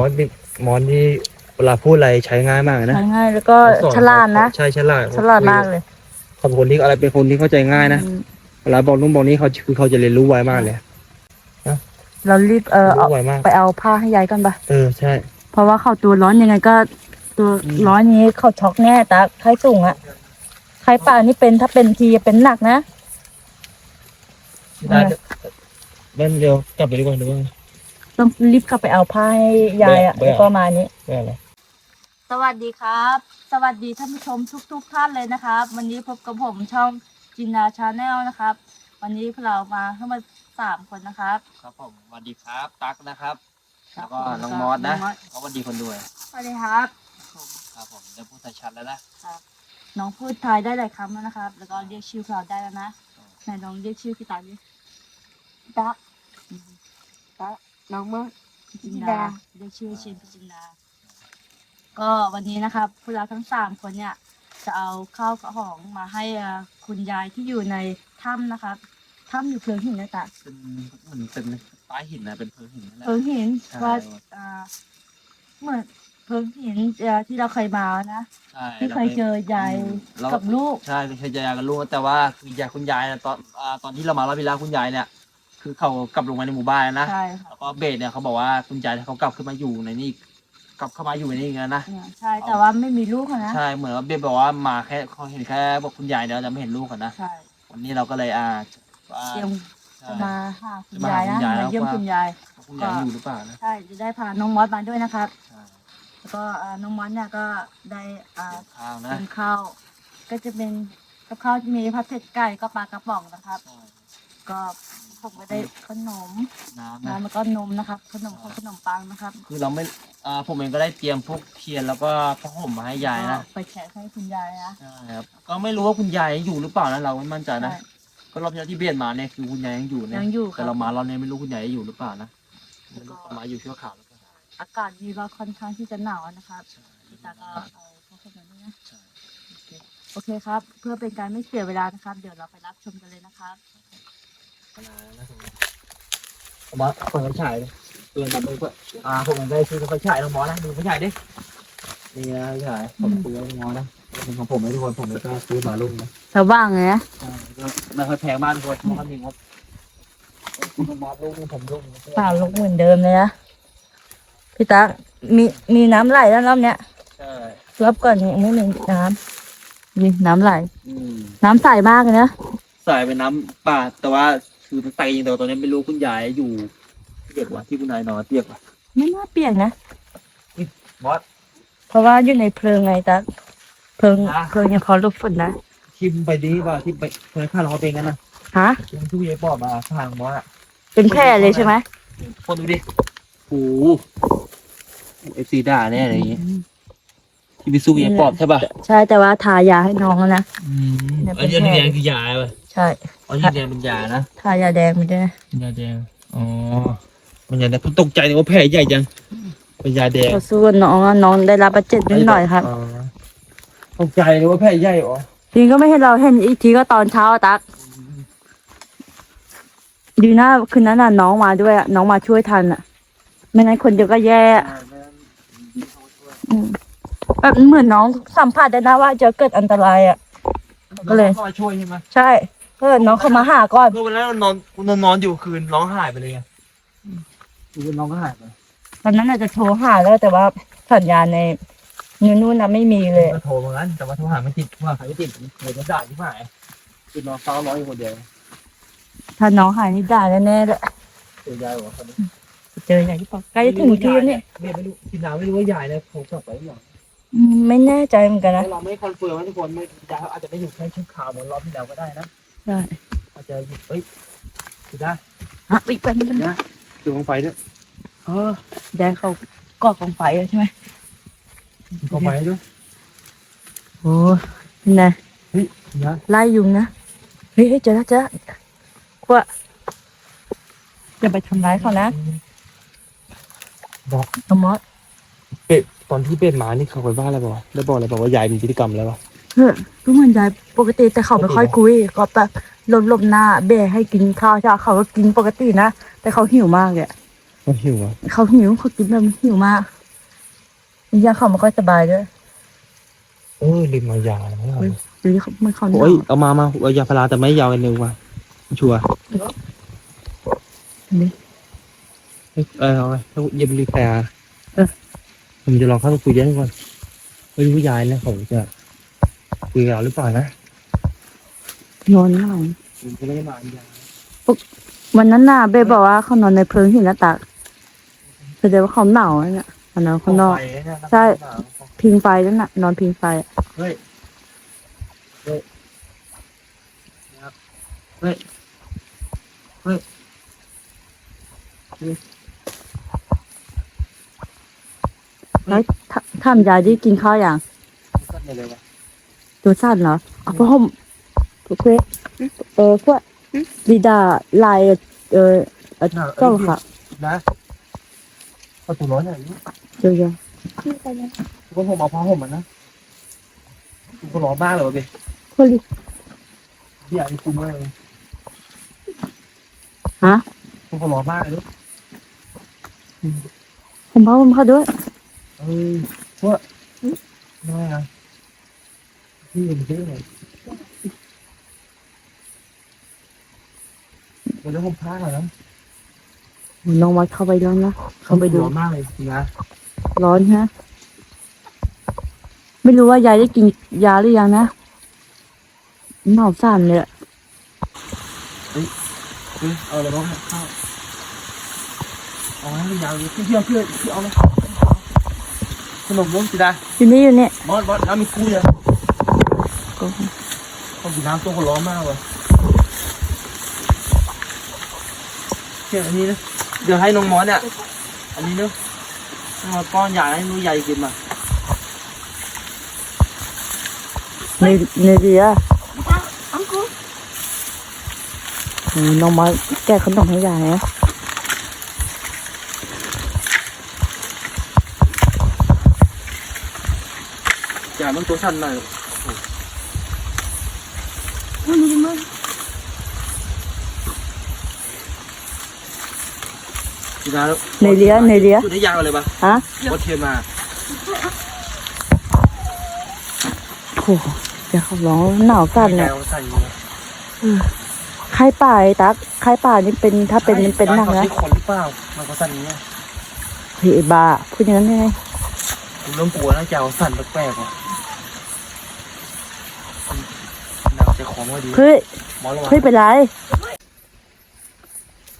มอสนี่มอสนี่เวลาพูดอะไรใช้ง่ายมากนะใช้ง่ายแล้วก็สอนฉลาดนะ ใช่ฉลาดฉลาดมากเลยเขาเป็นคนที่อะไรเป็นคนที่เข้าใจง่ายนะอืมเวลาบอกนู่นบอกนี้เขาคือเขาจะเรียนรู้ไวมากเลยเรารีบเออเอารู้ไวมากไปเอาผ้าให้ยายก่อนปะเออใช่ เพราะว่าเขาตัวร้อนยังไงก็ ตัวอืมร้อนนี้เขาช็อกแน่ตาไข้สูงอะไข้ป่านี่เป็นถ้าเป็นทีเป็นหนักนะได้เล่นเร็วกลับไปดีกว่าดีกว่า ต้องรีบกลับไปเอาผ้าให้ยายอะเบื่อแล้วก็มานี้ไม่อะไรสวัสดีครับ สวัสดีท่านผู้ชมทุกๆท่านเลยนะครับ วันนี้พบกับผมช่องจินนาชาแนลนะครับ วันนี้พวกเรามาทั้งหมดสามคนนะครับครับผมสวัสดีครับตั๊กนะครับครับแล้วก็น้องมอสนะน้องมอสเขาสวัสดีคนด้วยสวัสดีครับ ครับผมได้พูดไทยชัดแล้วนะน้องพูดไทยได้หลายคำแล้วนะครับ แล้วก็เรียกชื่อเราได้แล้วนะไหนน้องเรียกชื่อพี่ตาดิตาตะ น้องมดจินจินดาดาเรียกชื่อชินพิจินดา ก็วันนี้นะครับพวกเราทั้งสามคนเนี่ยจะเอาข้าวของมาให้อ่าคุณยายที่อยู่ในถ้ำนะครับถ้ำอยู่เพลิงหินนะจ๊ะเป็นเหมือนเป็นป้ายหินนะเป็นพื้นหินนั่นแหละเพลิงหินใช่ว่าอ่าเหมือนเพลิงหินอ่าที่เราเคยมานะใช่ที่เคยเจอยายเรากับลูกใช่เคยเจอยายกับลูกแต่ว่าคือยายคุณยายนะตอนอ่าตอนที่เรามารอบที่แล้วคุณยายเนี่ย คือเขากลับลงมาในหมู่บ้านนะใช่ค่ะแล้วก็เบสเนี่ยเขาบอกว่าคุณยายเขากลับขึ้นมาอยู่ในนี่กลับเข้ามาอยู่ในนี่อีกแล้วนะเนี่ยใช่แต่ว่าไม่มีลูกอะนะใช่เหมือนว่าเบสบอกว่ามาแค่เขาเห็นแค่บอกคุณยายเดียวจะไม่เห็นลูกกันนะใช่วันนี้เราก็เลยอ่าว่าเตรียมใช่ จะมาหาคุณจะมายายนะหาคุณยาย มาเยี่ยมแล้วว่าคุณยาย ว่าคุณยายอยู่หรือเปล่านะใช่จะได้พาน้องมอสมาด้วยนะครับ ใช่แล้วก็อ่าน้องมอสเนี่ยก็ได้อ่าข้าวนะเป็นข้าวก็จะเป็นกับข้าวที่มีผัดเผ็ดไก่ก็ปลากระป๋องนะครับ ใช่ก็ ผมก็ได้ขนมน้ำนะน้ำแล้วก็นมนะครับขนมข้าวขนมปังนะครับคือเราไม่อ่าผมเองก็ได้เตรียมพวกเทียนแล้วก็ผ้าห่มมาให้ยายนะก็ไปแชร์ให้คุณยายนะใช่ครับก็ไม่รู้ว่าคุณยายอยู่หรือเปล่านะเราไม่มั่นใจนะ ใช่ ก็รอบที่แล้วที่เบียดมาเนี่ยคือคุณยายยังอยู่นะยังอยู่ครับแต่เรามาเราเนี่ยไม่รู้คุณยายอยู่หรือเปล่านะแล้วก็มาอยู่ชั่วคราวหรือเปล่าอากาศนี่ก็ค่อนข้างที่จะหนาวนะครับพี่ตาก็เอาข้าวขนมด้วยนะใช่โอเคโอเคครับ เพื่อเป็นการไม่เสียเวลานะครับ เดี๋ยวเราไปรับชมกันเลยนะครับ ผมว่าคนเขาฉายเลยเตือนกันเลยเพื่ออ่าผมได้ซื้อเขาฉายน้องหมอนะดูเขาฉายดินี่นะเขาฉายผมซื้อน้องมอนะเป็นของผมนะทุกคนผมเลยก็ซื้อมาลุ่มนะชาวบ้านไงนะไม่ค่อยแพงมากทุกคนเพราะเขามีงบมอสลูกนี่ผมลูกเปล่าลูกเหมือนเดิมเลยนะพี่ตามีมีน้ำไหลแล้วรอบเนี้ยรอบก่อนยังไม่มีน้ำนี่น้ำไหลน้ำใสมากเลยนะใสเป็นน้ำป่าแต่ว่า คือมันใส่จริงแต่ว่าตอนนี้ไม่รู้คุณยายอยู่เปียกว่ะที่คุณนายนอนเปียกว่ะไม่น่าเปียกนะ มอส เพราะว่าอยู่ในเพลิงไงตาเพลิงอะ เพลิงยังพอหลบฝนนะทิมไปดีกว่าทิมไปเคยข้าเราเป็นกันนะฮะยังทุกยายปอบมาทางมอสอะเป็นแพร่เลยใช่ไหมคนดูดิโอ้โหเอฟซีด่าแน่อะไรอย่างงี้ ที่ไปสู้ยายปอบใช่ป่ะใช่แต่ว่าทายาให้น้องแล้วนะอืมเนี่ยเป็อันนนี้แผลแดงคือยาป่ะใช่อันนี้แดงเป็นยานะทายาแดงไปด้วยนะยาแดงอ๋อมันยาแดงผมตกใจเลยว่าแผลใหญ่จังเป็นยาแดงพอสู้กับน้องอะน้องได้รับบาดเจ็บนิดหน่อยครับตกใจเลยว่าแผลใหญ่เหรอจริงก็ไม่ให้เราเห็นอีกทีก็ตอนเช้าอะตักดีนะคืนนั้นน่ะน้องมาด้วยอะน้องมาช่วยทันอะไม่งั้นคนเดียวก็แย่อะอืม แบบเหมือนน้องสัมผัสได้นะว่าจะเกิดอันตรายอะก็เลยเข้ามาช่วยใช่ไหมใช่ก็เลยน้องเข้ามาหาก่อน เมื่อวันนั้นนอนนอนนอนอยู่คืนร้องหายไปเลยไงคืนน้องก็หายไปตอนนั้นอาจจะโทรหาแล้วแต่ว่าสัญญาณในนู่นนู่นนะไม่มีเลย ก็โทรเหมือนกันแต่ว่าโทรหาไม่ติดโทรหาใครไม่ติดเลยจะด่าที่หายคือนอนเฝ้าร้อยอยู่คนเดียวถ้าน้องหายนี่ด่าแน่ๆเลยเจอยายบอกคนนี้เจออย่างที่บอกใกล้จะถึงที่แล้วเนี่ยแม่ไม่รู้พี่นาไม่รู้ว่ายายเนี่ยคงกลับไปหรือยังอืม ไม่แน่ใจเหมือนกันนะ เราไม่คอนเฟิร์มว่าทุกคนไม่ยายอาจจะไม่อยู่แค่ชุดขาวเหมือนรอบที่แล้วก็ได้นะใช่อาจจะอยู่เฮ้ยพี่ได้ฮะอีกเป็นงนะดูของไฟด้วยเออแดงเขาก่อกองไฟเลยใช่ไหมของไฟด้วยโอ้เป็นไงเฮ้ยนะไล่ยุงนะเฮ้ยเฮ้ยเจอแล้วเจอแล้วขวะอย่าไปทำร้ายเขานะบอกน้องมอสเป็ด ตอนที่เป็ดหมานี่เขาไปบ้านอะไรบอกได้บอกอะไรบอกว่ายายมีพฤติกรรมอะไรวะเฮ้ยก็เหมือนยายปกติแต่เขาไม่ค่อยคุยก็แบบหลบหลบหน้าเบะให้กินข้าวใช่ปะเขาก็กินปกตินะแต่เขาหิวมากเลยอะเขาหิวอะเขาหิวเขากินแบบหิวมากยังเขาไม่ค่อยสบายด้วยเออลืมเอายาแล้วเดี๋ยวนี้เขามันเขาหนาวโอ้ยเอามามาเอายาพาราแต่ไม่ยาวกันหนึ่งว่ะชัวร์เออเอาไปถ้าเย็บรีแพร์ ผมจะลองเข้าไปคุยด้วยก่อนไม่รู้ยายนะเขาจะคุยกับเราหรือเปล่านะนอนหนาวผมจะไม่ได้มาอันยาวันนั้นน่ะเบ้บอกว่าเขานอนในเพลิงหินหน้าตากแสดงว่าเขาหนาวนั่นน่ะเขานอนข้างนอก ใช่ พิงไฟนั่นน่ะ นอนพิงไฟอะเฮ้ยเฮ้ยนะครับเฮ้ยเฮ้ย แล้วถ้าทำยายได้กินข้าวอย่างสั้นเลยวะตัวสั้นเหรอเอาพวกผมพวกเออพวกดีดาลายเออเออเจ้าค่ะนะประตูร้อนหน่อยนี่เดี๋ยวก็ผมเอาผ้าห่มมันนะกูก็ร้อนมากเลยวะเบ๊ๆคนลิพี่อยากให้กูมากเลยฮะกูก็ร้อนมากเลยลูกผมพาผมเข้าด้วย เอ้ยพวกน้อยนะพี่เป็นเจ๊เลยเดี๋ยวผมพักหน่อยนะน้องวัดเข้าไปแล้วนะเข้าไปดูร้อนมากเลยนะร้อนฮะไม่รู้ว่ายายได้กินยาหรือยังนะหนาวสั่นเลยอะเฮ้ยเอาอะไรบ้างข้าวเอาให้ยาวเลยเพื่อนเพื่อนเพื่อนเอาเลย ขนมม้วนสิดาอยู่นี่อยู่นี่บอสบอสน้ำมีคุยอะต้องกินน้ำตัวก็ร้อนมากเลยเชื่ออันนี้นะเดี๋ยวให้น้องมอสเนี่ยอันนี้เนอะน้องมอสป้อนใหญ่ให้รู้ใหญ่กินมาในในเรือโอ้น้องมาแก้ขนมให้ยายนะ อย่ามันตัวสั่นหน่อยสิดาแล้วในเรือในเรือจุดได้ยาวเลยปะฮะบอสเทียนมาโอ้โหเดี๋ยวเขาร้องหนาวสั่นใจเลยเราสั่นอยู่ไข้ป่าไอ้ตักไข้ป่านี่เป็นถ้าเป็นเป็นหนักเขานะใช้คนหรือเปล่ามันก็สั่นอย่างเงี้ยเฮ้ยไอ้บ้าพูดอย่างนั้นได้ไงผมเริ่มกลัวแล้วใจเราสั่นแปลกๆว่ะ หนักใจคอไม่ดีเฮ้ยหมอระวังเฮ้ยเป็นไร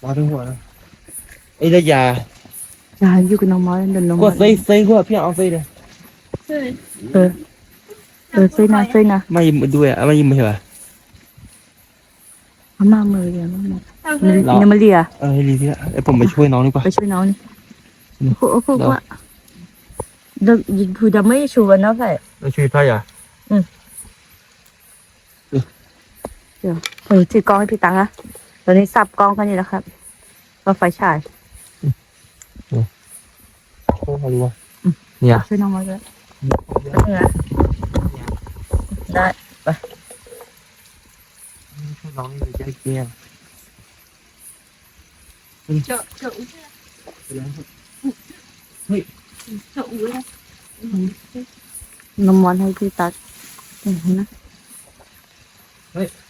หมอถึงหัวนะไอ้ระยายายอยู่กับน้องมอสเดินน้องกมอดส เซ่เซ่หัวพี่เอาเซ่เลยเออเออช่วยนะช่วยนะไม่ยิ้มด้วยอะไม่ยิ้มไม่เหรอเอามามือเดียวมามือเนี่ยมาเลียเออให้ดีที่ละไอ้ผมไปช่วยน้องดีกว่า ไปช่วยน้องนี่อืม โอ้โหโอ้โหว่าเด็กยิงผู้จะไม่ชูวันนะใส่ไปช่วยพ่อะ เดี๋ยวผมถือกล้องให้พี่ตังนะตอนนี้สับกล้องกันอยู่แล้วครับก็ไฟฉายโอ้โหรู้ว่าเนี่ยช่วยน้องมาด้วยนะได้ช่วยน้องนี่เลยจะได้เกลี้ยง Chợ, chợ uống Chợ uống ra น้ำมันให้พี่ตักเห็นนะได้ยังไงเดี๋ยวนะเอาเซ่เอาไว้มาก่อนเอาเซ่เอา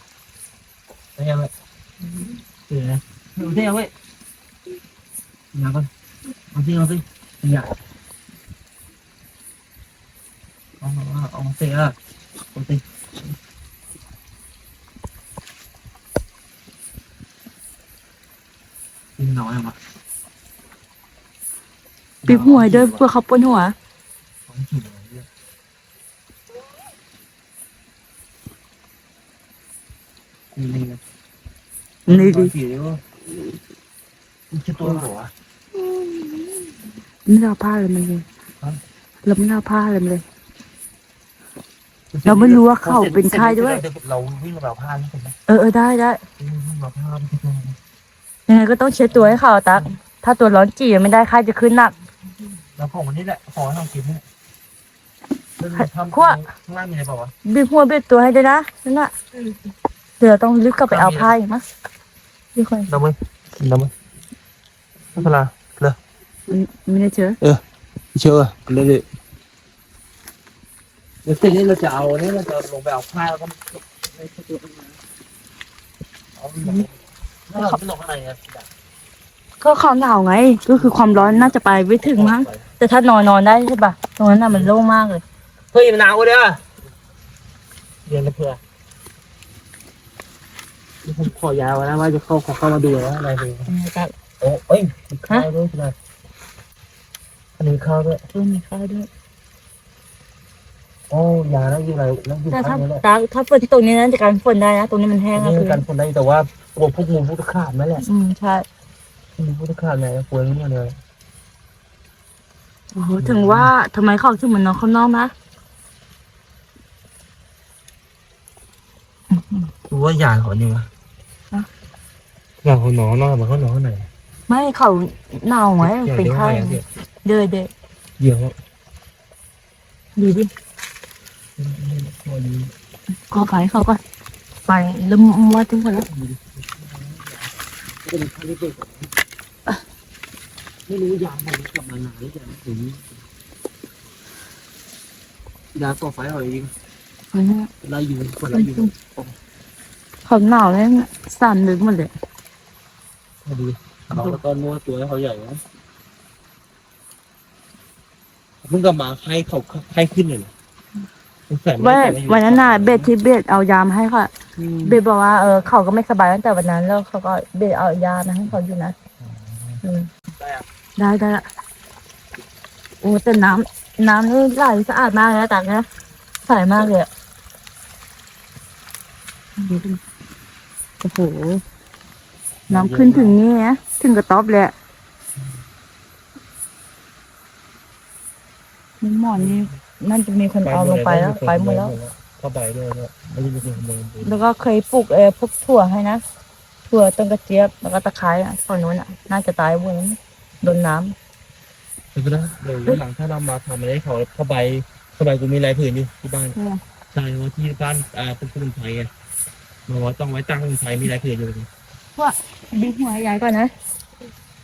เซ่เนี่ยเอาเอาเอาเซ่อะเอาเซ่กินน้อยอะปีบหัวด้วยเพื่อเขาปวดหัวของกินอะไรเนี่ยนี่นี่นะนี่เลย วะมันจะตัวหัวไม่ได้เอาผ้าเลยมันเลยฮะเราไม่ได้เอาผ้าเลยมันเลย เราไม่รู้ว่าเขาเป็นใครด้วย เราวิ่งแบบพลาดใช่ไหมเออเออได้ได้วิ่งแบบพลาดยังไงก็ต้องเช็ดตัวให้เขาตัก ถ้าตัวร้อนจีไม่ได้ค่าจะขึ้นหนัก แล้วของมันนี่แหละของให้เรากินนี่ทำขั้วข้างล่างมีอะไรเปล่าวะบีบหัวบีบตัวให้ด้วยนะนั่นน่ะเดี๋ยวต้องรีบกลับไปเอาผ้าอีกมั้ย พี่คนดำมั้ยดำมั้ยไม่เป็นไรเลยไม่ได้เจอเชื่อเลยดิเดี๋ยวเสร็จนี้เราจะเอาเนี่ยเราจะลงไปเอาผ้าแล้วก็ไม่ใช่ตัวข้างในเอาถ้าเราไม่ลงข้างในเนี่ยก็เขาหนาวไง ก็คือความร้อนน่าจะไปไม่ถึงมั้งแต่ถ้านอนนอนได้ใช่ปะตรงนั้นน่ะมันโล่งมากเลยเฮ้ยมันหนาวเด้อเรียนกันเพื่อนี่ ผมขอยาวนะว่าจะเข้าขอเข้ามาดูนะอะไรดูครับโอ้เอ้ยมีข้าวด้วยนะอันนี้ข้าวด้วยเออมีข้าวด้วยโอ้ยาแล้วอยู่ไหนแล้วอยู่แต่ถ้าข้างนี้แหละตาถ้าฝนตรงนี้นะจะการฝนได้นะ ตรงนี้มันแห้งอันอะนี่คือกันคนได้แต่ว่าตัวพวกงูพวกตะขาบนั่นแหละอืมใช่งูพวกตะขาบไหนป่วยนี่เลยโอ้โหถึงว่าทำไมเขาถึงเหมือนนอนข้างนอกนะ ว่ายาเขาเนี่ยวะยาเขาหนอนนอนมาเขาหนอนไหนไม่เขาหนาวไงเป็นไข้เดี๋ยวเด้อเด้อเดี๋ยวดูดิตัวนี้ก็ไปเขาก็ไปเริ่มวัดถึงกันแล้วเป็นคาลิเบตไม่รู้ยามันกลับมานานหรือยังถึงยาต่อไฟเอาเองไล่อยู่คนไล่อยู่ เขาหนาวเลยสั่นลึกหมดเลยพอดีเขาแล้วก็นวดตัวให้เขาใหญ่นะเพิ่งกลับมาไข้เขาไข้ขึ้นเลยเหรอสงสัยไม่ว่าได้ใส่มาอยู่วันนั้นน่ะเบสที่เบสเอายามาให้ค่ะอืมเบสบอกว่าเออเขาก็ไม่สบายตั้งแต่วันนั้น แล้วเขาก็เบสเอายามาให้เขาอยู่นะอืมได้อะได้ได้ละโอ้แต่น้ำน้ำนี่ไหลสะอาดมากนะตักนะใสมากเลยอะดูดิ โอ้โห น้ำขึ้นถึงนี่นะ ถึงกระต๊อบเลยอะนี่หมอนนี่น่าจะมีคนเอาลงไปแล้ว ไปหมดแล้วเข้าไปด้วยเนี่ยไม่ได้มีคนขโมยไปแล้วก็เคยปลูกเออพวกถั่วให้นะ ถั่วต้นกระเจี๊ยบแล้วก็ตะไคร้อะฝั่งนู้นอะ น่าจะตายบนนั้นโดนน้ำไม่เป็นไรเดี๋ยววันหลังถ้าเรามาทำอะไรให้เขาเข้าไปเข้าไปกูมีลายผืนอยู่ที่บ้านอืมใช่ว่าที่บ้านอ่าเป็นสมุนไพรไง มาว่าต้องไว้ตั้งสมุนไพรมีลายผืนอยู่ดึงหัวยายก่อนนะ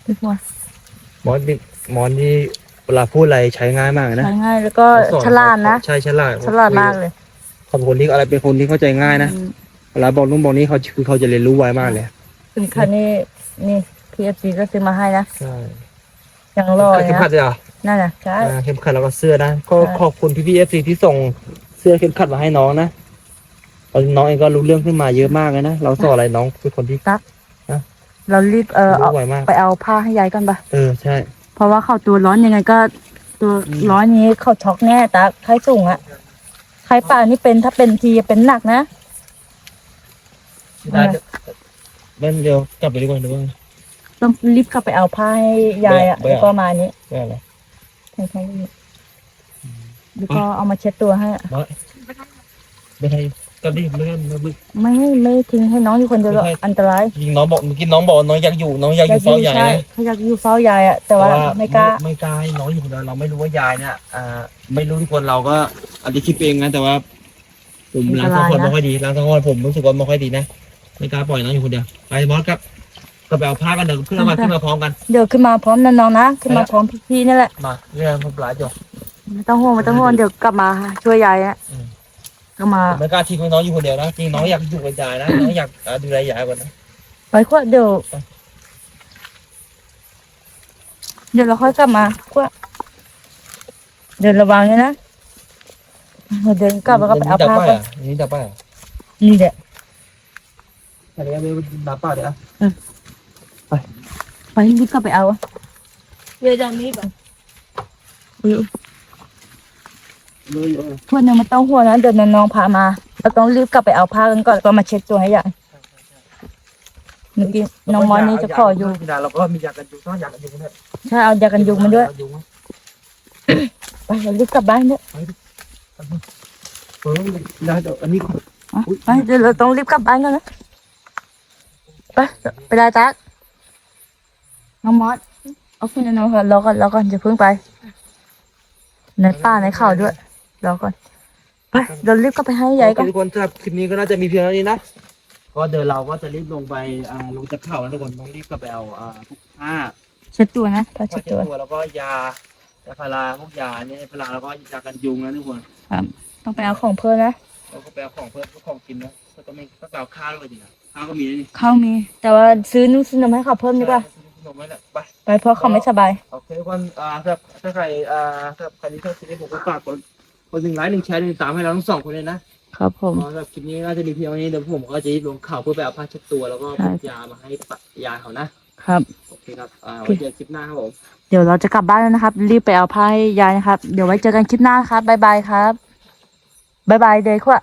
ดึงหัวหมอนนี่หมอนนี่เวลาพูดอะไรใช้ง่ายมากนะใช้ง่ายแล้วก็สอนฉลาดนะ ใช่ฉลาดฉลาดมากเลยเขาเป็นคนที่อะไรเป็นคนที่เข้าใจง่ายนะอืมเวลาบอกนู่นบอกนี้เขาคือเขาจะเรียนรู้ไวมากเลยถึงคันนี้นี่พีเอฟซีก็ซื้อมาให้นะใช่ยังรอเลยเข้มนะขัดเลยเหรอนั่นน่ะใช่อ่าเข้มขัดแล้วก็เสื้อนะก็ใช่ขอบคุณพี่พีเอฟซีที่ส่งเสื้อเข้มขัดมาให้น้องนะเอา น้องเองก็รู้เรื่องขึ้นมาเยอะมากเลยนะ เราสอนอะไรน้องเป็นคนที่เรารีบเออเอารู้ไวมาก ไปเอาผ้าให้ยายก่อนปะเออใช่ เพราะว่าเขาตัวร้อนยังไงก็ ตัวอืมร้อนนี้เขาช็อกแน่ตาไข้สูงอะไข้ป่านี่เป็นถ้าเป็นทีเป็นหนักนะได้เล่นเร็วกลับไปดีกว่าดูว่าต้องรีบเข้าไปเอาผ้าให้ยายอะไม่เอาแล้วก็มานี้ได้อะไรใช่ใช่แล้วก็เอามาเช็ดตัวให้อะไม่ให้ ก็รีบเลื่อนไม่บึกไม่ไม่ทิ้งให้น้องอยู่คนเดียวหรอกไม่ให้ อันตรายจริงน้องบอกเมื่อกี้น้องบอกว่าน้องอยากอยู่น้องอยากอยู่เฝ้ายายใช่นะเขาอยากอยู่เฝ้ายายอะแต่ว่าไม่กล้า ไม่กล้าให้น้องอยู่คนเดียวเราไม่รู้ว่ายายเนี่ยอ่าไม่รู้ทุกคนเราก็อาจจะคิดเองนะแต่ว่า ผมล้างสังหรณ์ไม่ค่อยดีล้างสังหรณ์ผมรู้สึกว่าไม่ค่อยดีนะไม่กล้าปล่อยน้องอยู่คนเดียวไปบอสครับก็ไปเอาผ้ากันเดี๋ยวขึ้นมาขึ้นมาพร้อมกัน เดี๋ยวขึ้นมาพร้อมนะน้องนะขึ้นมาพร้อมพี่ๆนี่แหละมาเรื่องผมหลายจบไม่ต้องห่วงไม่ต้องห่วงเดี๋ยวกลับมาช่วยยายอะอืม ก็มาผมไม่กล้าทิ้งให้น้องอยู่คนเดียวนะจริงน้องอยากอยู่กับยายนะน้องอยากอ่าดูแลยายก่อนนะไปขวดเดี๋ยวเดี๋ยวเราค่อยกลับมาขวดเดินระวังเลยนะเราเดินกลับแล้วก็ไปเอาดับผ้าป้ายก่อนอะนี่ดับป้ายอะนี่แหละอะไรก็ไม่ดับป้ายเดี๋ยวไปรีบกลับไปเอาอะเดี๋ยวจะมีแบบอุ๊ย เลยเออพวกนึงไม่ต้องห่วงนะเดี๋ยวน้องๆพามาเราต้องรีบกลับไปเอาผ้ากันก่อนแล้วก็มาเช็ดตัวให้ยายเมื่อกี้น้องมอนนี่จะขออยู่เราก็มียากันยุงต้องยากันยุงเนี่ยใช่เอายากันยุงมาด้วยไปเรารีบกลับบ้านเถอะเออได้เดี๋ยวอันนี้อะไปเดี๋ยวเราต้องรีบกลับบ้านกันนะไปไปได้ตักน้องมอสเอาคุณน้องก่อนรอก่อนรอก่อนจะเพิ่งไปในป่าในเขาด้วย รอก่อนไปเรารีบกลับไปให้ยายก่อนทุกคนสำหรับคลิปนี้ก็น่าจะมีเพียงเท่านี้นะก็เดี๋ยวเราก็จะรีบลงไปอ่าลงจากเขาแล้วทุกคนต้องรีบกลับไปเอาอ่าพวกผ้าเช็ดตัวนะผ้าผ้าเช็ดเช็ดตัวตัวแล้วก็ยายาพาราพวกยาเนี่ยพาราแล้วก็ยากันยุงนะทุกคนครับต้องไปเอาของเพิ่มนะแล้วก็ไปเอาของเพิ่มพวกของกินนะแล้วก็ไม่ก็เอาข้าวด้วยดีนะข้าวก็มีนะนี่ข้าวมี แต่ว่าซื้อนุ่ซื้อนมให้เขาเพิ่มดีกว่าขนมไว้แหละไปไปเพราะเขาไม่สบายโอเคทุกคนอ่าถ้าถ้าใครอ่าถ้าใครที่ชอบคลิปนี้ผมก็ฝากกด คนหนึ่งไลค์หนึ่งแชร์หนึ่งตามให้เราทั้งสองคนเลยนะครับผม สำหรับคลิปนี้น่าจะมีเพียงเท่านี้เดี๋ยวผมก็จะลงข่าวเพื่อไปเอาผ้าเช็ดตัวแล้วก็ใช่พวกยามาให้ปะยาเขานะครับ โอเคครับอ่าไว้เจอคลิปหน้าครับผม เดี๋ยวเราจะกลับบ้านแล้วนะครับ รีบไปเอาผ้าให้ยายนะครับ เดี๋ยวไว้เจอกันคลิปหน้าครับบ๊ายบายครับบ๊ายบายเดย์ขวะ